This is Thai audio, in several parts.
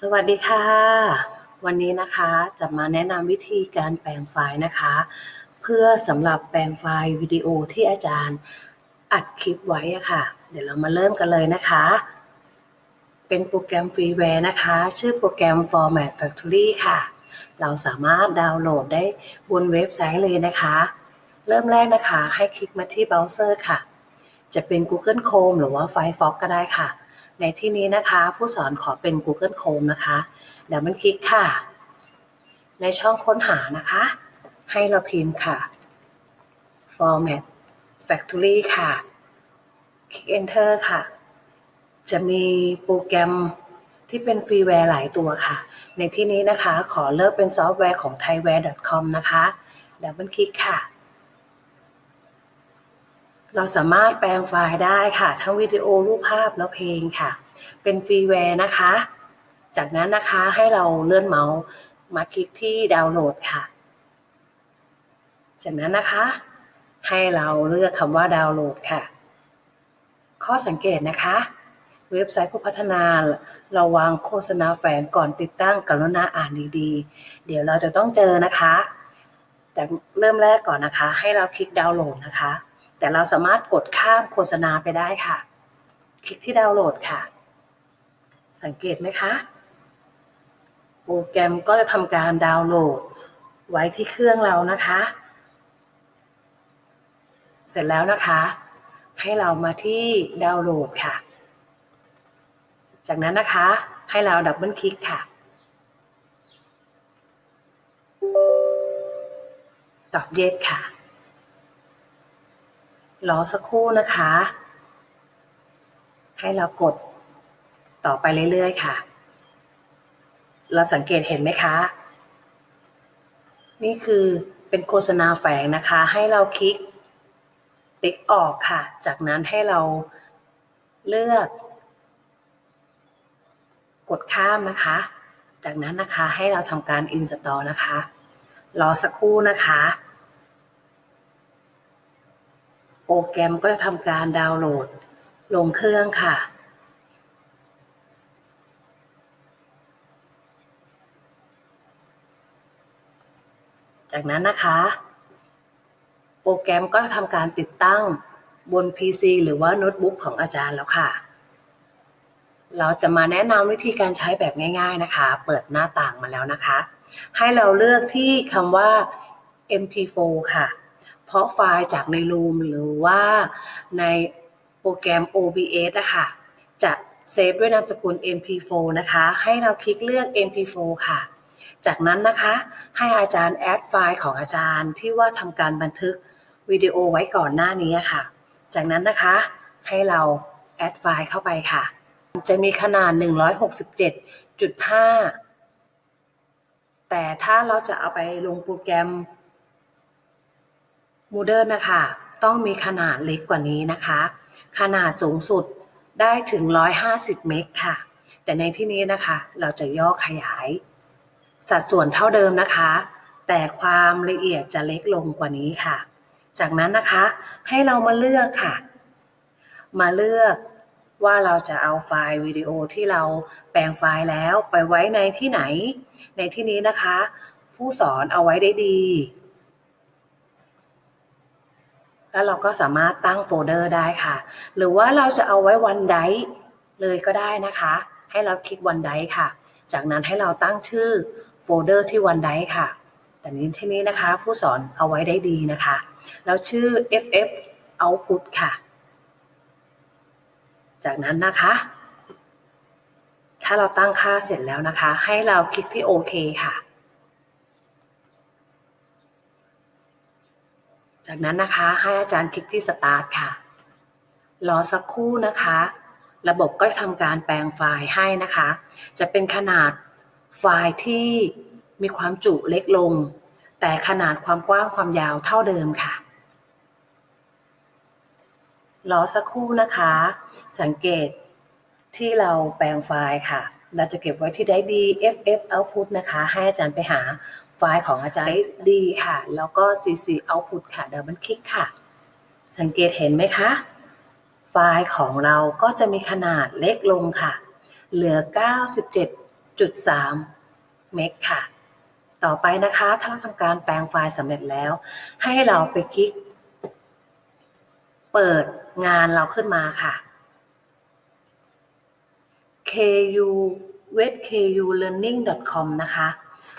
สวัสดีค่ะ วันนี้นะคะจะมาแนะนำวิธีการแปลงไฟล์นะคะ เพื่อสำหรับแปลงไฟล์วิดีโอที่อาจารย์อัดคลิปไว้อะค่ะ เดี๋ยวเรามาเริ่มกันเลยนะคะ เป็นโปรแกรมฟรีแวร์นะคะ ชื่อโปรแกรม Format Factory ค่ะ เราสามารถดาวน์โหลดได้บนเว็บไซต์เลยนะคะ เริ่มแรกนะคะให้คลิกมาที่เบราว์เซอร์ค่ะ จะเป็น Google Chrome หรือว่า Firefox ก็ได้ค่ะ ในที่นี้นะคะ ผู้สอนขอเป็น Google Chrome นะคะเดี๋ยวมันคลิกค่ะ ในช่องค้นหานะคะ ให้เราพิมพ์ค่ะ format factory ค่ะ คลิก enter ค่ะ จะมีโปรแกรมที่เป็นฟรีแวร์หลายตัวค่ะ ในที่นี้นะคะ ขอเลือกเป็นซอฟต์แวร์ของ thaiware.com นะคะดับเบิลคลิกค่ะ เราสามารถแปลงไฟล์ได้ค่ะ ทั้งวิดีโอรูปภาพและเพลงค่ะ เป็นฟรีแวร์นะคะ จากนั้นนะคะให้เราเลื่อนเมาส์มาคลิกที่ดาวน์โหลดค่ะ จากนั้นนะคะ ให้เราเลือกคำว่าดาวน์โหลดค่ะ ข้อสังเกตนะคะ เว็บไซต์ผู้พัฒนาเราวางโฆษณาแฝงก่อนติดตั้งกรุณาอ่านดีๆ เดี๋ยวเราจะต้องเจอนะคะ แต่เริ่มแรกก่อนนะคะ ให้เราคลิกดาวน์โหลดนะคะ แต่เราสามารถกดข้ามโฆษณาไปได้ค่ะ คลิกที่ดาวน์โหลดค่ะ สังเกตไหมคะ โปรแกรมก็จะทำการดาวน์โหลด ไว้ที่เครื่องเรานะคะ เสร็จแล้วนะคะ ให้เรามาที่ดาวน์โหลดค่ะ จากนั้นนะคะให้เราดับเบิลคลิกค่ะตอบเยสค่ะ รอสักครู่นะคะ ให้เรากดต่อไปเรื่อยๆค่ะ เราสังเกตเห็นไหมคะ นี่คือเป็นโฆษณาแฝงนะคะ ให้เราคลิกติ๊กออกค่ะ จากนั้นให้เราเลือก กดข้ามนะคะ จากนั้นนะคะให้เราทำการ install นะคะ รอสักครู่นะคะ โปรแกรมก็จะทำการดาวน์โหลด ลงเครื่องค่ะ จากนั้นนะคะ โปรแกรมก็จะทำการติดตั้งบน PC หรือว่าโน้ตบุ๊กของอาจารย์แล้วค่ะ เราจะมาแนะนำวิธีการใช้แบบง่าย ๆนะคะ เปิดหน้าต่างมาแล้วนะคะ ให้เราเลือกที่คำว่า mp4 ค่ะ เพราะไฟล์จากใน Loom หรือว่าในโปรแกรม OBS นะคะจะเซฟด้วยนามสกุล mp4 นะคะ ให้เราคลิกเลือก mp4 ค่ะ จากนั้นนะคะ ให้อาจารย์แอดไฟล์ของอาจารย์ที่ว่าทำการบันทึกวิดีโอไว้ก่อนหน้านี้ค่ะ จากนั้นนะคะ ให้เราแอดไฟล์เข้าไปค่ะ จะมีขนาด 167.5 แต่ถ้าเราจะเอาไปลงโปรแกรม Moodle นะคะต้องมีขนาดเล็กกว่านี้นะคะ ขนาดสูงสุดได้ถึง 150 เมกค่ะ แต่ในที่นี้นะคะเราจะย่อขยาย สัดส่วนเท่าเดิมนะคะ แต่ความละเอียดจะเล็กลงกว่านี้ค่ะ จากนั้นนะคะให้เรามาเลือกค่ะ มาเลือกว่าเราจะเอาไฟล์วิดีโอที่เราแปลงไฟล์แล้วไปไว้ในที่ไหน ในที่นี้นะคะ ผู้สอนเอาไว้ได้ดี แล้วเราก็สามารถตั้งโฟลเดอร์ได้ค่ะ หรือว่าเราจะเอาไว้วันไดเลยก็ได้นะคะ ให้เราคลิกวันไดค่ะ จากนั้นให้เราตั้งชื่อโฟลเดอร์ที่วันไดค่ะ แต่นี้ที่นี้นะคะ ผู้สอนเอาไว้ได้ดีนะคะ แล้วชื่อ ff output ค่ะ จากนั้นนะคะ ถ้าเราตั้งค่าเสร็จแล้วนะคะ ให้เราคลิกที่โอเคค่ะ จากนั้นนะคะให้อาจารย์คลิกที่สตาร์ทค่ะ รอสักครู่นะคะ ระบบก็ทำการแปลงไฟล์ให้นะคะ จะเป็นขนาดไฟล์ที่มีความจุเล็กลง แต่ขนาดความกว้างความยาวเท่าเดิมค่ะ รอสักครู่นะคะ สังเกตที่เราแปลงไฟล์ค่ะ เราจะเก็บไว้ที่ได้ดี ff output นะคะ ให้อาจารย์ไปหา ไฟล์ของอาจารย์ดีค่ะ แล้วก็ cc output ค่ะเดี๋ยวมันคลิกค่ะ สังเกตเห็นไหมคะ ไฟล์ของเราก็จะมีขนาดเล็กลงค่ะ เหลือ 97.3 เมกค่ะ ต่อไปนะคะ ถ้าเราทำการแปลงไฟล์สำเร็จแล้ว ให้เราไปคลิก เปิดงานเราขึ้นมาค่ะ ku w e t ku learning com นะคะ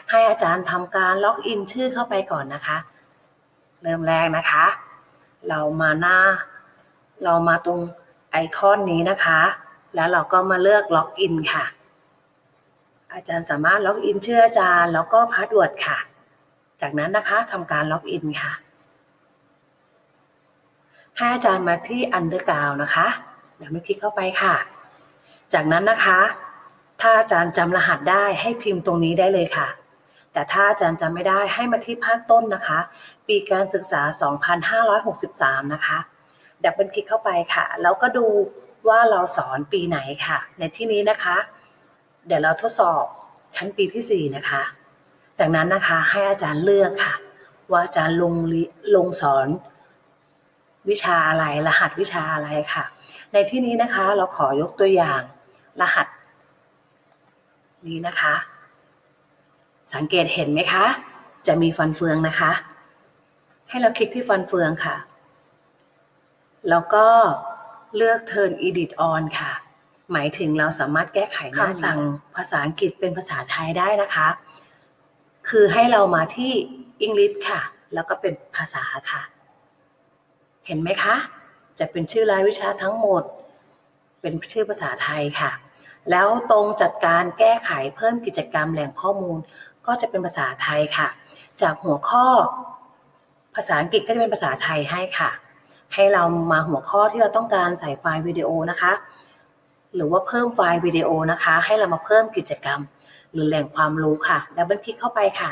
ให้อาจารย์ทำการล็อกอินชื่อเข้าไปก่อนนะคะ เริ่มแรกนะคะ เรามาหน้า เรามาตรงไอคอนนี้นะคะ แล้วเราก็มาเลือกล็อกอินค่ะ อาจารย์สามารถล็อกอินชื่ออาจารย์แล้วก็พาสเวิร์ดค่ะ จากนั้นนะคะทำการล็อกอินค่ะ ให้อาจารย์มาที่ Underground นะคะเดี๋ยวไม่คลิกเข้าไปค่ะ จากนั้นนะคะ ถ้าอาจารย์จำรหัสได้ให้พิมพ์ตรงนี้ได้เลยค่ะ แต่ถ้าอาจารย์จำไม่ได้ให้มาที่ภาคต้นนะคะ ปีการศึกษา 2563 นะคะ ดับเบิลคลิกเข้าไปค่ะ แล้วก็ดูว่าเราสอนปีไหนค่ะ ในที่นี้นะคะ เดี๋ยวเราทดสอบชั้นปีที่ 4 นะคะ จากนั้นนะคะให้อาจารย์เลือกค่ะ ว่าอาจารย์ลงลิลงสอนวิชาอะไรรหัสวิชาอะไรค่ะ ในที่นี้นะคะเราขอยกตัวอย่างรหัสนี้นะคะ สังเกตเห็นไหมคะ จะมีฟันเฟืองนะคะ ให้เราคลิกที่ฟันเฟืองค่ะ แล้วก็เลือก Turn Edit On ค่ะ หมายถึงเราสามารถแก้ไขคำสั่งภาษาอังกฤษเป็นภาษาไทยได้นะคะ คือให้เรามาที่ English ค่ะ แล้วก็เป็นภาษาค่ะ เห็นไหมคะ จะเป็นชื่อรายวิชาทั้งหมด เป็นชื่อภาษาไทยค่ะแล้วตรงจัดการแก้ไขเพิ่มกิจกรรมแหล่งข้อมูล ก็จะเป็นภาษาไทยค่ะ จากหัวข้อภาษาอังกฤษก็จะเป็นภาษาไทยให้ค่ะ ให้เรามาหัวข้อที่เราต้องการใส่ไฟล์วิดีโอนะคะ หรือว่าเพิ่มไฟล์วิดีโอนะคะ ให้เรามาเพิ่มกิจกรรม หรือแหล่งความรู้ค่ะดับเบิลคลิกเข้าไปค่ะ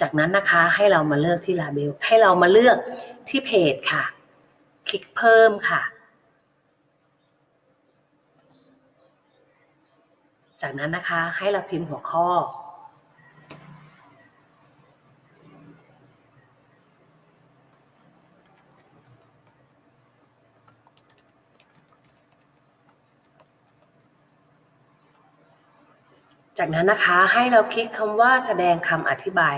จากนั้นนะคะให้เรามาเลือกที่ลาเบลให้เรามาเลือกที่เพจค่ะ คลิกเพิ่มค่ะ จากนั้นนะคะให้เราพิมพ์หัวข้อ จากนั้นนะคะให้เราคลิกคำว่าแสดงคำอธิบาย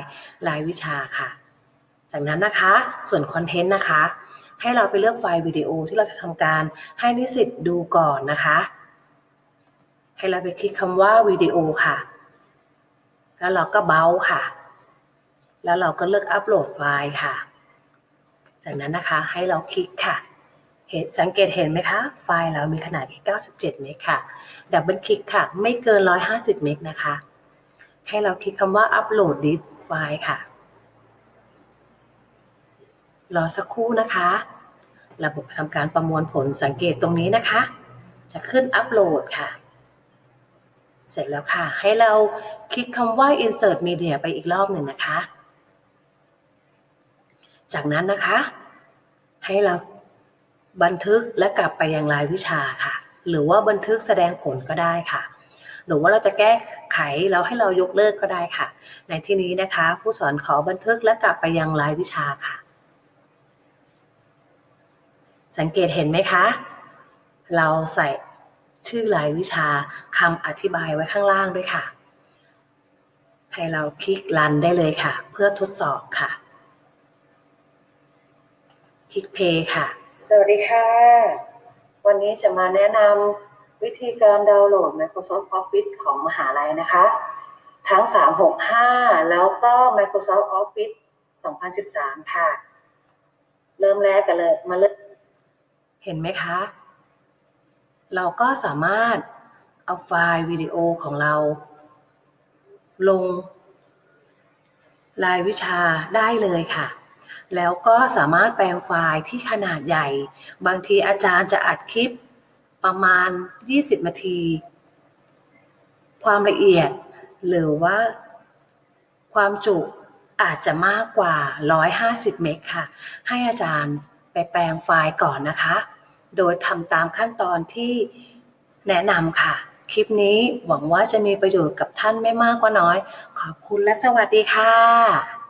รายวิชาค่ะ จากนั้นนะคะส่วนคอนเทนต์นะคะ ให้เราไปเลือกไฟล์วิดีโอที่เราจะทำการให้นิสิตดูก่อนนะคะ ให้เราไปคลิกคำว่าวิดีโอค่ะ แล้วเราก็เบาค่ะ แล้วเราก็เลือกอัปโหลดไฟล์ค่ะ จากนั้นนะคะให้เราคลิกค่ะ เห็นสังเกตเห็นไหมคะ ไฟล์เรามีขนาดที่97 เมกค่ะ ดับเบิลคลิกค่ะ ไม่เกิน 150 เมกนะคะ ให้เราคลิกคำว่าอัปโหลดดิสไฟล์ค่ะ รอสักครู่นะคะ ระบบทำการประมวลผลสังเกตตรงนี้นะคะ จะขึ้นอัปโหลดค่ะ เสร็จแล้วค่ะ ให้เราคลิกคำว่า insert media ไปอีกรอบหนึ่งนะคะ จากนั้นนะคะ ให้เรา บันทึกและกลับไปยังรายวิชาค่ะ หรือว่าบันทึกแสดงผลก็ได้ค่ะ หรือว่าเราจะแก้ไขแล้วให้เรายกเลิกก็ได้ค่ะ ในที่นี้นะคะ ผู้สอนขอบันทึกและกลับไปยังรายวิชาค่ะ สังเกตเห็นไหมคะ เราใส่ชื่อรายวิชาคำอธิบายไว้ข้างล่างด้วยค่ะ ให้เราคลิกรันได้เลยค่ะ เพื่อทดสอบค่ะ คลิกเพย์ค่ะ สวัสดีค่ะ วันนี้จะมาแนะนำวิธีการดาวน์โหลด Microsoft Office ของมหาลัยนะคะ ทั้ง 365 แล้วก็ Microsoft Office 2013 ค่ะ เริ่มแรกกันเลยมาเริ่มเห็นไหมคะ เราก็สามารถเอาไฟล์วิดีโอของเรา ลงรายวิชาได้เลยค่ะ แล้วก็สามารถแปลงไฟล์ที่ขนาดใหญ่ บางทีอาจารย์จะอัดคลิปประมาณ 20 นาที ความละเอียดหรือว่าความจุอาจจะมากกว่า 150 เมกค่ะ ให้อาจารย์ไปแปลงไฟล์ก่อนนะคะ โดยทำตามขั้นตอนที่แนะนำค่ะ คลิปนี้หวังว่าจะมีประโยชน์กับท่านไม่มากก็น้อย ขอบคุณและสวัสดีค่ะ